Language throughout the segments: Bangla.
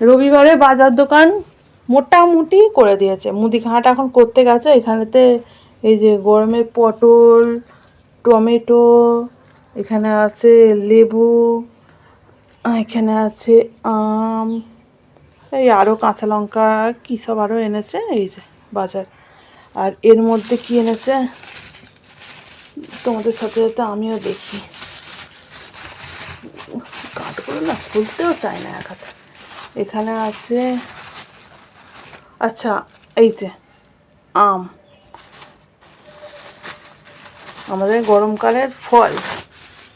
রবিবারে বাজার দোকান মোটামুটি করে দিয়েছে। মুদিখানাটা এখন করতে গেছে। এখানেতে এই যে গরমের পটল, টমেটো, এখানে আছে লেবু, এখানে আছে আম, এই আরও কাঁচা লঙ্কা, কী সব আরও এনেছে এই যে বাজার। আর এর মধ্যে কি এনেছে? তোমাদের সাথে সাথে আমিও দেখি। কাঠগুলো না খুলতেও চায় না এক হাতে। এখানে আছে আচ্ছা এই যে, আম। আমাদের গরমকালের ফল।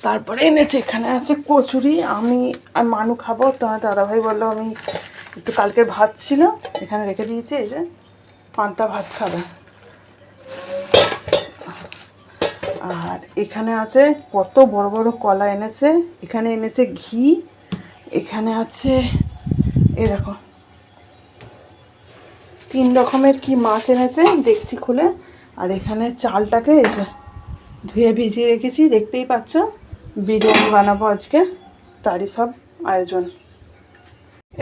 তারপরে এনেছে, এখানে আছে কচুরি। আমি আর মানু খাব তোমার দাদাভাই বলল, আমি একটু কালকে ভাত ছিল, এখানে রেখে দিয়েছি, এই যে, পান্তা ভাত খাবে। আর এখানে আছে কত বড় বড় কলা এনেছে। এখানে এনেছে ঘি, এখানে আছে এরকম তিন রকমের কি মাছ এনেছে, দেখছি খুলে। আর এখানে চালটাকে এসে ধুয়ে ভিজিয়ে রেখেছি, দেখতেই পাচ্ছ? বিরিয়ানি বানাবো আজকে, তারই সব আয়োজন।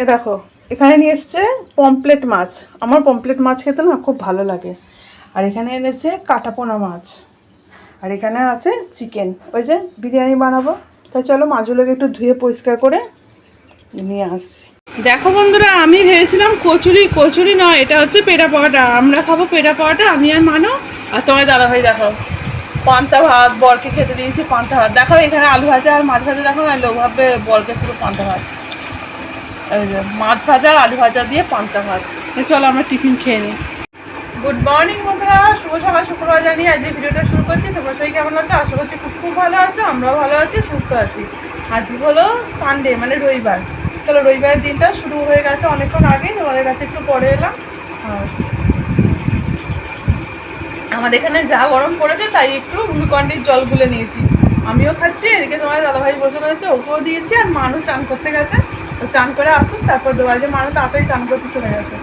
এ দেখো, এখানে নিয়ে এসছে পমপ্লেট মাছ। আমার পমপ্লেট মাছ খেতে না খুব ভালো লাগে। আর এখানে এনেছে কাটাপোনা মাছ। আর এখানে আছে চিকেন। ওই যে বিরিয়ানি বানাবো। তাই চলো মাছগুলোকে একটু ধুয়ে পরিষ্কার করে নিয়ে আসছি। দেখো বন্ধুরা, আমি ভেবেছিলাম কচুরি কচুরি নয়, এটা হচ্ছে পেটা পাওয়াটা। আমরা খাব পেটা পাওয়াটা, আমি আর মানো। আর তোমার দাদা ভাই দেখো, পান্তা ভাত, বরকে খেতে দিয়েছি পান্তা ভাত। দেখো, এখানে আলু ভাজা আর মাছ ভাজা, দেখো না লোক ভাববে বরকে শুধু পান্তা ভাত। মাছ ভাজা আর আলু ভাজা দিয়ে পান্তা ভাত। চলো, আমরা টিফিন খেয়ে নিই। গুড মর্নিং বন্ধুরা, শুভ সকাল, শুক্রবার জানি আজ ভিডিওটা শুরু করছি। তোমরা সবাই কেমন আছো? আশা করছি খুব খুব ভালো আছো, আমরাও ভালো আছি, সুস্থ আছি। আজ হলো সানডে মানে রবিবার। চলো রবিবারের দিনটা শুরু হয়ে গেছে অনেকক্ষণ আগে, তোমাদের কাছে একটু পরে এলাম। আমাদের এখানে যা গরম পড়েছে, তাই একটু গ্লুকন্ডির জল গুলে নিয়েছি। আমিও খাচ্ছি, এদিকে তোমার দাদাভাই বসে রয়েছে ওকেও দিয়েছি, আর মানুষ চান করতে গেছে। তো চান করে আসুন তারপর দেওয়া যে মানুষ তাড়াতাড়ি চান করতে চলে গেছে।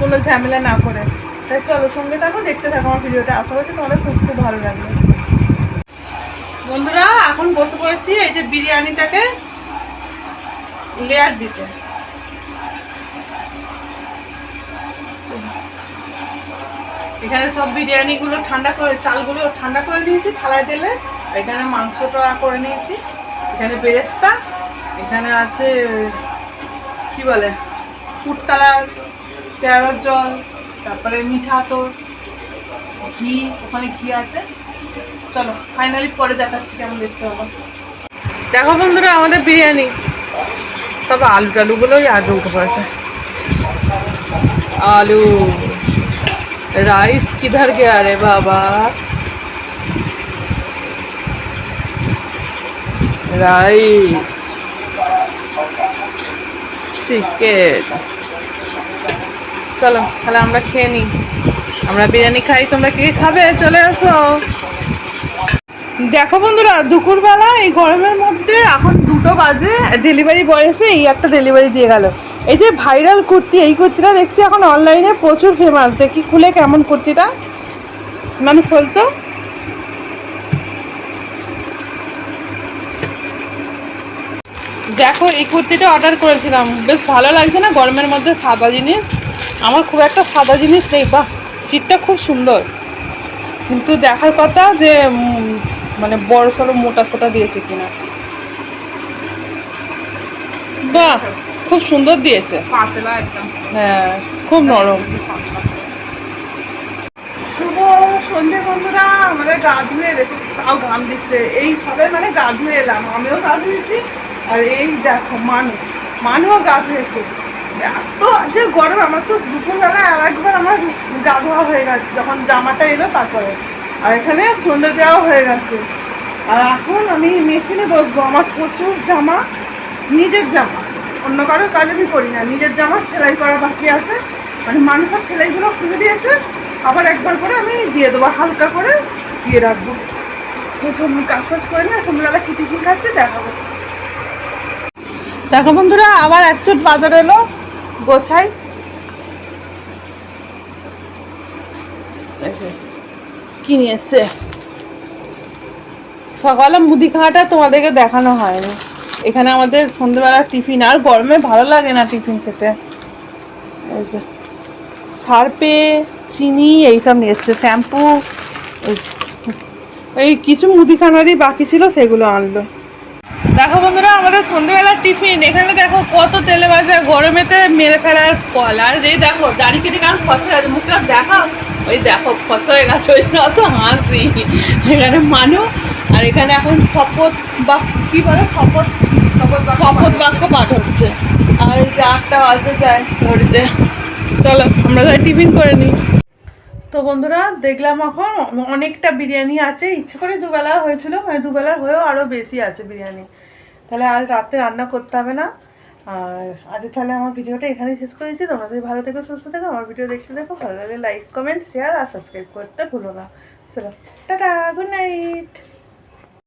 কোনো ঝামেলা না করে। তাই চলো সঙ্গে থাকো, দেখতে থাকো আমার ভিডিওটা। আশা করছি তোমাদের খুব খুব ভালো লাগবে। বন্ধুরা, এখন বসে পড়েছি এই যে বিরিয়ানিটাকে। লেয়ার দিতে। এখানে সব বিরিয়ানিগুলো ঠান্ডা করে, চালগুলো ঠান্ডা করে নিয়েছি থালায় ঢেলে এখানে মাংসটা করে নিয়েছি। এখানে বেরেস্তা, এখানে আছে, কি বলে ফুড কালার কেওড়ার জল, তারপরে মিঠা তো ঘি, ওখানে ঘি আছে। চলো ফাইনালি পরে দেখাচ্ছি কেমন দেখতে হবে। দেখো বন্ধুরা, আমাদের বিরিয়ানি। সব আলু টালুগুলোই আগে উঠে পড়েছে। আলু, রাইস কিধার গে আরে বাবা? রাইস। চিকেন। চলো, তাহলে আমরা খেয়ে নিই। আমরা বিরিয়ানি খাই, তোমরা কে খাবে? চলে আসো। দেখো বন্ধুরা, দুপুরবেলা এই গরমের মধ্যে এখন দুটো বাজে ডেলিভারি বয় এসে এই একটা ডেলিভারি দিয়ে গেল। এই যে ভাইরাল কুর্তি, এই কুর্তিটা দেখছি এখন অনলাইনে প্রচুর ফেমাস দেখি খুলে কেমন কুর্তিটা। মানে খুলতো। দেখো, এই কুর্তিটা অর্ডার করেছিলাম। বেশ ভালো লাগছে না গরমের মধ্যে সাদা জিনিস? আমার খুব একটা সাদা জিনিস নেই। বাহ সিটটা খুব সুন্দর। কিন্তু দেখার কথা যে মানে বড় সড়ো মোটা সোটা দিয়েছে কিনা। বাহ খুব সুন্দর দিয়েছে। পাতলা একদম। হ্যাঁ খুব নরম। শুভ সন্ধে বন্ধুরা আমাদের গা ধুয়ে দেখো তাও ঘাম দিচ্ছে। এই সবে মানে গা ধুয়ে এলাম আমিও গা ধুয়েছি আর এই দেখো মানু মানুও গা ধুয়েছে এত আছে গরম আমার তো দুপুরবেলা আর একবার আমার গা ধোয়া হয়ে গেছে যখন জামাটা এলো তারপরে। আর এখানে সন্ধে দেওয়া হয়ে গেছে। আর এখন আমি মেশিনে বসবো। আমার প্রচুর জামা, নিজের জামা। অন্য কারোর কাজ আমি করি না। নিজের জামা সেলাই করা বাকি আছে। মানে মানুষের সেলাইগুলো খুলে দিয়েছে। আবার একবার করে আমি দিয়ে দেবো, হালকা করে দিয়ে রাখব। সব কাজ ফাজ করে না সন্ধ্যাবেলা টিফিন খাচ্ছে, দেখাবো। দেখো বন্ধুরা, আবার এক চোট বাজার এলো। গোছাই। এই যে, কি নিয়ে এসছে? সকালে মুদি খাওয়াটা তোমাদেরকে দেখানো হয়নি। এখানে আমাদের সন্ধ্যেবেলা টিফিন আর গরমে ভালো লাগে না টিফিন খেতে। এই সার্পে চিনি এইসব নিয়ে এসছে শ্যাম্পু এই কিছু মুদিখানারই বাকি ছিল সেগুলো আনলো। দেখো বন্ধুরা আমাদের সন্ধ্যেবেলার টিফিন। এখানে দেখো কত তেলে ভাজা গরমেতে মেরে ফেলার কল। আর এই দেখো দাড়ি কেটে কারণ ফসে গেছে মুখটা দেখা ওই দেখো ফসে হয়ে গেছে ওই জন্য অত হাসি এখানে মানু আর এখানে এখন শপথ বা কি বলে? শপথ? শপথ শপথ বাক্য পাঠ হচ্ছে। আর যে আটটা বাজতে যায় ঘড়িতে। চলো আমরা যাই টিফিন করে নিই। তো বন্ধুরা দেখলাম এখন অনেকটা বিরিয়ানি আছে। ইচ্ছে করে দুবেলা হয়েছিল মানে দুবেলার হয়েও আরও বেশি আছে বিরিয়ানি। তাহলে আজ রাতে রান্না করতে হবে না। আর আজকে তাহলে আমার ভিডিওটা এখানেই শেষ করে দিচ্ছি তোমরা যদি ভালো থেকো, সুস্থ থেকো, আমার ভিডিও দেখতে দেখো, ভালো লাগলে লাইক কমেন্ট শেয়ার আর সাবস্ক্রাইব করতে ভুলো না। চলো, টাটা গুড নাইট